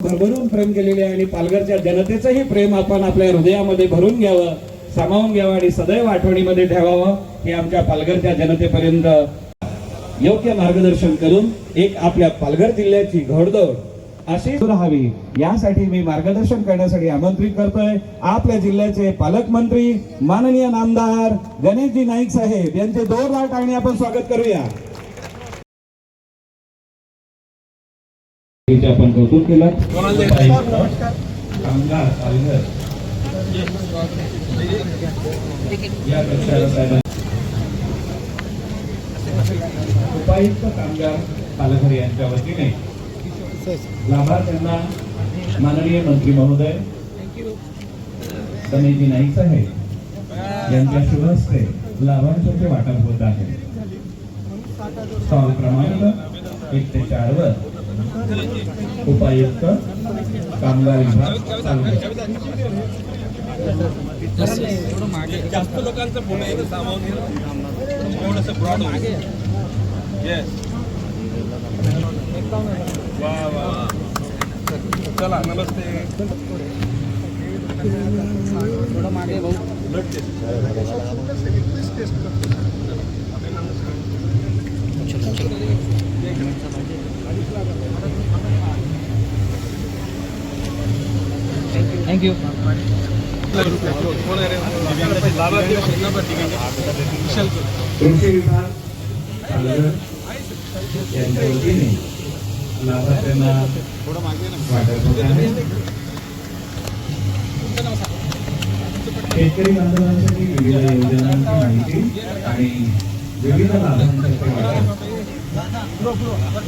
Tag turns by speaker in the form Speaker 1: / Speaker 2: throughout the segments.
Speaker 1: भरभरून प्रेम केलेले आहे आणि पालघरच्या जनतेचंही प्रेम आपण आपल्या हृदयामध्ये भरून घ्यावं सामावून घ्यावं आणि सदैव आठवणीमध्ये ठेवावं हे आमच्या पालघरच्या जनतेपर्यंत योग्य मार्गदर्शन करून एक आपल्या पालघर जिल्ह्याची घोडदौड अशी राहावी यासाठी मी मार्गदर्शन करण्यासाठी आमंत्रित करतोय. आपल्या जिल्ह्याचे पालकमंत्री माननीय नामदार गणेशजी नाईक साहेब यांचे दोन लाट आणि आपण स्वागत करूया. आपण कौतुक केलं. कामगार पालघर या प्रचारासाठी उपायुक्त कामगार पालघर यांच्या वतीने लाभार्थ्यांना माननीय मंत्री महोदय गणेशजी नाईक साहेब यांच्या शुभ हस्ते लाभांशाचे वाटप होत आहे. स्टॉल क्रमांक एक ते चार वर उपायुक्त कामगार विभाग पालघर.
Speaker 2: जास्त लोकांचं आहे घे. थोडंसं ब्रॉड मागे येस वा वा चला नमस्ते. थोडं मागे भाऊ ब्लड टेस्ट
Speaker 3: थँक्यू
Speaker 2: कोण आहे रे लाभार्थी नंबर विशाल
Speaker 1: कृषी विभाग पालघर यांच्या वतीने लाभार्थ्यांना वाटप होत आहे शेतकरी बांधवांसाठी विविध योजनांची माहिती आणि विविध लाभांसाठी वाटप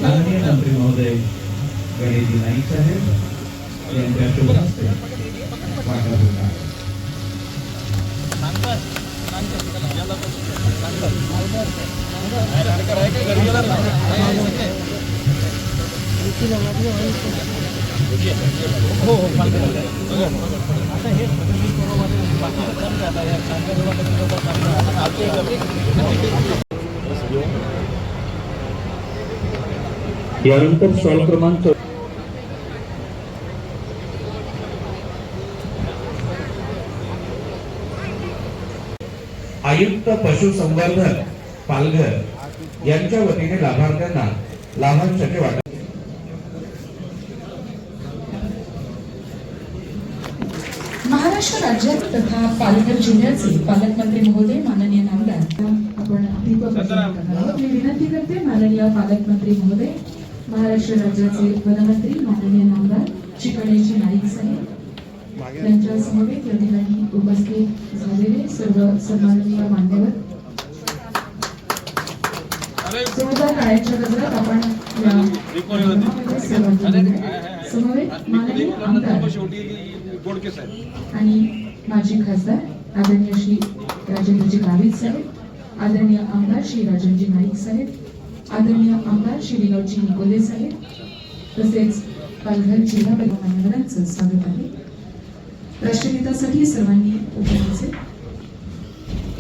Speaker 1: माननीय मंत्री महोदय गणेशजी नाईक साहेब यांच्या शुभ हस्ते वाटप होत आहे यानंतर स्टॉल क्रमांक आयुक्त पशुसंवर्धन पालघर यांच्या वतीने लाभार्थ्यांना लाभांशाचे वाटप
Speaker 4: महाराष्ट्र राज्यात तथा पालघर जिल्ह्याचे पालकमंत्री महोदय माननीय नामदार. आपण मी विनंती करते माननीय पालकमंत्री महोदय महाराष्ट्र राज्याचे वनमंत्री माननीय नामदार श्री नाईक साहेब यांच्या समवेत या ठिकाणी उपस्थित झालेले सर्व सन्माननीय मान्यवर. जोरदार टाळ्यांच्या गजरात आपण समवेत माननीय आमदार
Speaker 2: बोडके साहेब.
Speaker 4: आणि माजी खासदार आदरणीय श्री राजेंद्रजी गावित साहेब आदरणीय आमदार श्री राजनजी नाईक साहेब आदरणीय आमदार श्री विनोदजी निकोले साहेब तसेच पालघर जिल्हा मान्यवरांचं स्वागत आहे. राष्ट्रगीतासाठी सर्वांनी उभे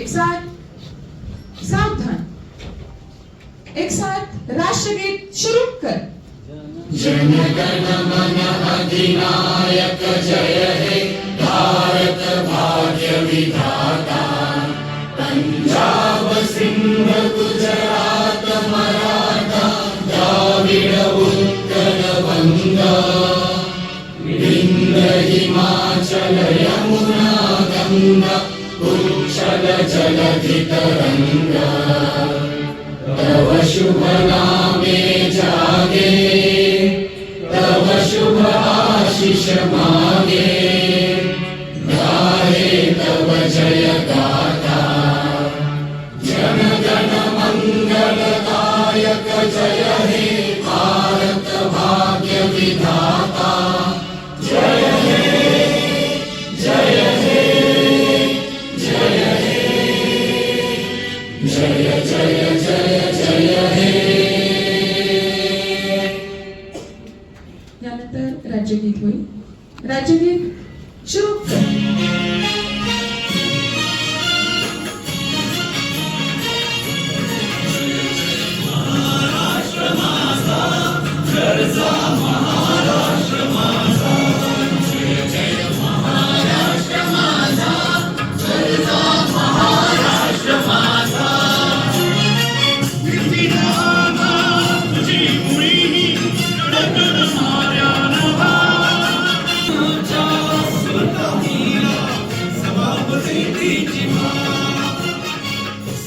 Speaker 4: एक साथ सावधान. एक साथ राष्ट्रगीत शुरू कर. जनगणमन जय हे भारत भाग्य विधाता
Speaker 5: पंजाब
Speaker 3: सिंह गुजरात मराठा द्राविड
Speaker 4: उत्तर बंग विंध्य हिमाचल यमुना गंगा उच्छल जलधि तरंग तव शुभ नामे यानंतर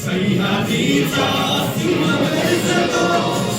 Speaker 4: सह्याद्रीचा सिंह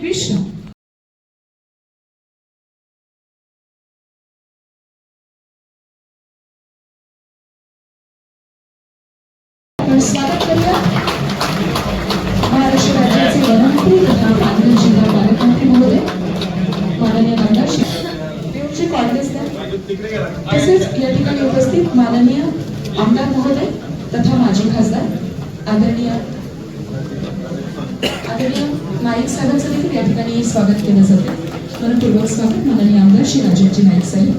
Speaker 4: परेड स्वागत करूया महाराष्ट्र राज्याचे वनमंत्री तथा पालघर जिल्हा पालकमंत्री महोदय माननीय आमदार श्री देवजी तसेच या ठिकाणी उपस्थित माननीय आमदार महोदय तथा माजी खासदार आदरणीय आदरणीय नाईक साहेबांचं देखील या ठिकाणी स्वागत केलं जातं. मनपूर्वक स्वागत. माननीय आमदार श्री राजेंद्रजी नाईक साहेब.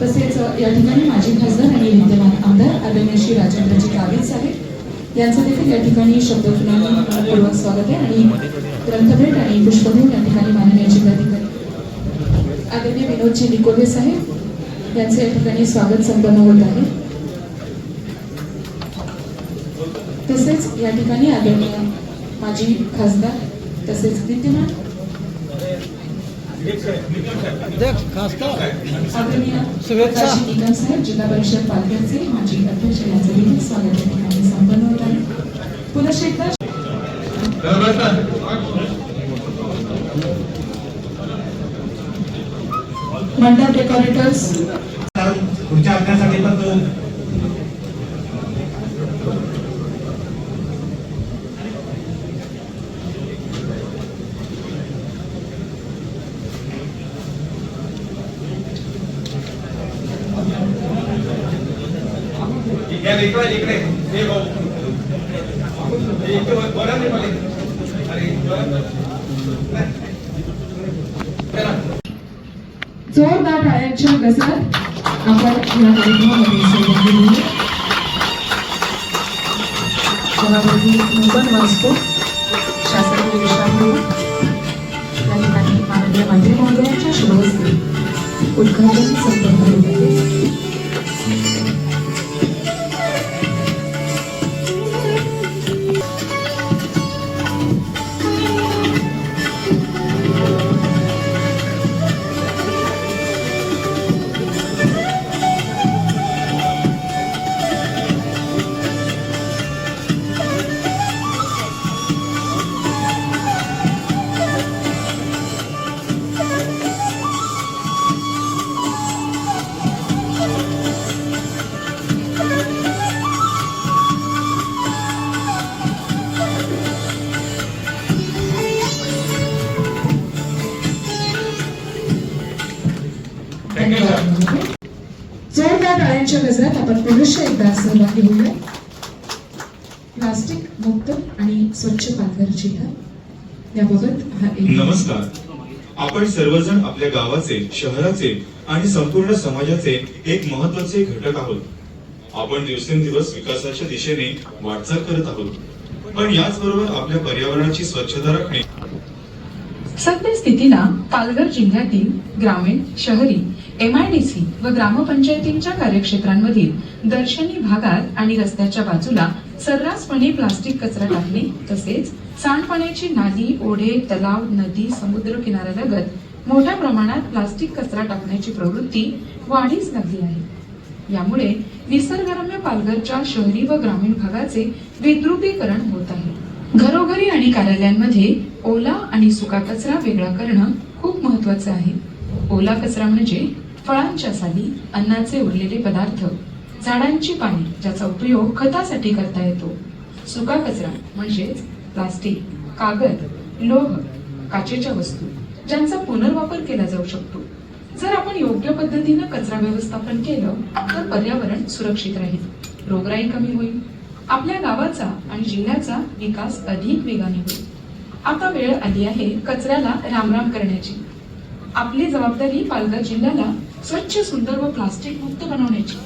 Speaker 4: तसेच या ठिकाणी माजी खासदार आणि विद्यमान आमदार आदरणीय श्री राजेंद्रजी कावेद साहेब. यांचं देखील या ठिकाणी शब्दपूर्वक मनपूर्वक स्वागत आहे. आणि ग्रंथभेट आणि पुष्पभेट या ठिकाणी माननीय जिल्हाधिकारी आदरणीय विनोदजी निकोले साहेब यांचे या ठिकाणी स्वागत संपन्न होत आहे. तसेच या ठिकाणी आदरणीय माजी खासदार तसेच विद्यमान निकम साहेब जिल्हा परिषद पालघरचे माजी अध्यक्ष यांचं देखील स्वागत या ठिकाणी संपन्न होत आहे. पुनश्च एकदा मंडप डेकोरेटर्स
Speaker 5: पुढच्या अभ्यासासाठी पण तो
Speaker 2: इकडे इकडे इकडे हे भाऊ. चला.
Speaker 4: जोरदार टाळ्यांच्या गजरात आपण या कार्यक्रमामध्ये सहभागी नूतन वास्को शासकीय विश्रामगृह या ठिकाणी माननीय मंत्री महोदयांच्या शुभहस्ते उद्घाटन संपन्न होत टाळ्यांच्या गजरात आपण पुरुष एकदा सहभागी होऊया. प्लास्टिक मुक्त आणि स्वच्छ पालघर जिल्हा. याबाबत हा एक
Speaker 6: नमस्कार. आपण सर्वजण आपल्या गावाचे शहराचे आणि संपूर्ण समाजाचे एक महत्त्वाचे घटक आहोत. आपण दिवसेंदिवस विकासाच्या दिशेने वाटचाल करत आहोत. पण याचबरोबर आपल्या पर्यावरणाची स्वच्छता राखणे.
Speaker 4: सद्य स्थितीला पालघर जिल्ह्यातील ग्रामीण शहरी एम आय डी सी व ग्रामपंचायतींच्या कार्यक्षेत्रांमधील दर्शनी भागात आणि रस्त्याच्या बाजूला सर्रासपणे प्लास्टिक कचरा टाकणे तसेच सांडपाण्याची नाली ओढे तलाव नदी समुद्र किनाऱ्यालगत मोठ्या प्रमाणात प्लास्टिक कचरा टाकण्याची प्रवृत्ती वाढीस लागली आहे. यामुळे निसर्गरम्य पालघरच्या शहरी व ग्रामीण भागाचे विद्रुपीकरण होत आहे. घरोघरी आणि कार्यालयांमध्ये ओला आणि सुका कचरा वेगळा करणं खूप महत्वाचं आहे. ओला कचरा म्हणजे फळांच्या साली अन्नाचे उरलेले पदार्थ झाडांची पाने ज्याचा उपयोग खतासाठी करता येतो. सुका कचरा म्हणजेच प्लास्टिक कागद लोह काचेच्या वस्तू ज्यांचा पुनर्वापर केला जाऊ शकतो. जर आपण योग्य पद्धतीनं कचरा व्यवस्थापन केलं तर पर्यावरण सुरक्षित राहील. रोगराई कमी होईल. आपल्या गावाचा आणि जिल्ह्याचा विकास अधिक वेगाने होईल. आता वेळ आली आहे कचऱ्याला रामराम करण्याची. आपली जबाबदारी पालघर जिल्ह्याला स्वच्छ सुंदर व प्लास्टिक मुक्त बनवण्याची.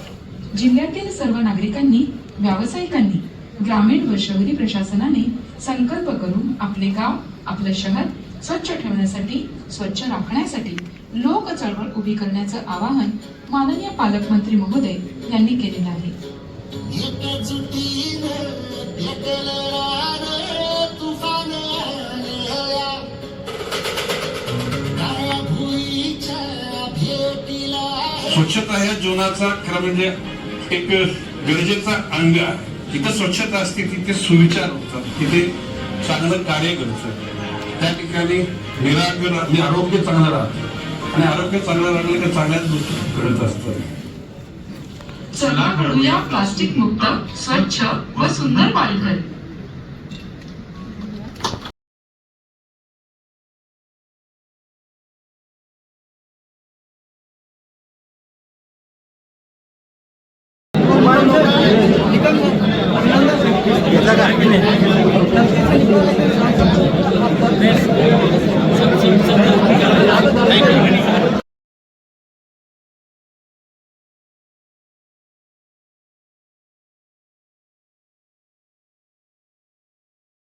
Speaker 4: जिल्ह्यातील सर्व नागरिकांनी व्यावसायिकांनी ग्रामीण व शहरी प्रशासनाने संकल्प करून आपले गाव आपलं शहर स्वच्छ ठेवण्यासाठी स्वच्छ राखण्यासाठी लोक चळवळ उभी करण्याचं आवाहन माननीय पालकमंत्री महोदय यांनी केलेलं आहे.
Speaker 7: स्वच्छता या जीवनाचा खरं म्हणजे एक गरजेचा अंग आहे. जिथं स्वच्छता असते तिथे सुविचार होतात तिथे चांगलं कार्य घडतं त्या ठिकाणी निराग्य म्हणजे आणि आरोग्य चांगलं राहतं. आणि आरोग्य चांगलं राहिलं तर चांगल्याच गोष्टी घडत असतात.
Speaker 4: चला घडूया प्लास्टिक मुक्त स्वच्छ व सुंदर पालघर. Amen.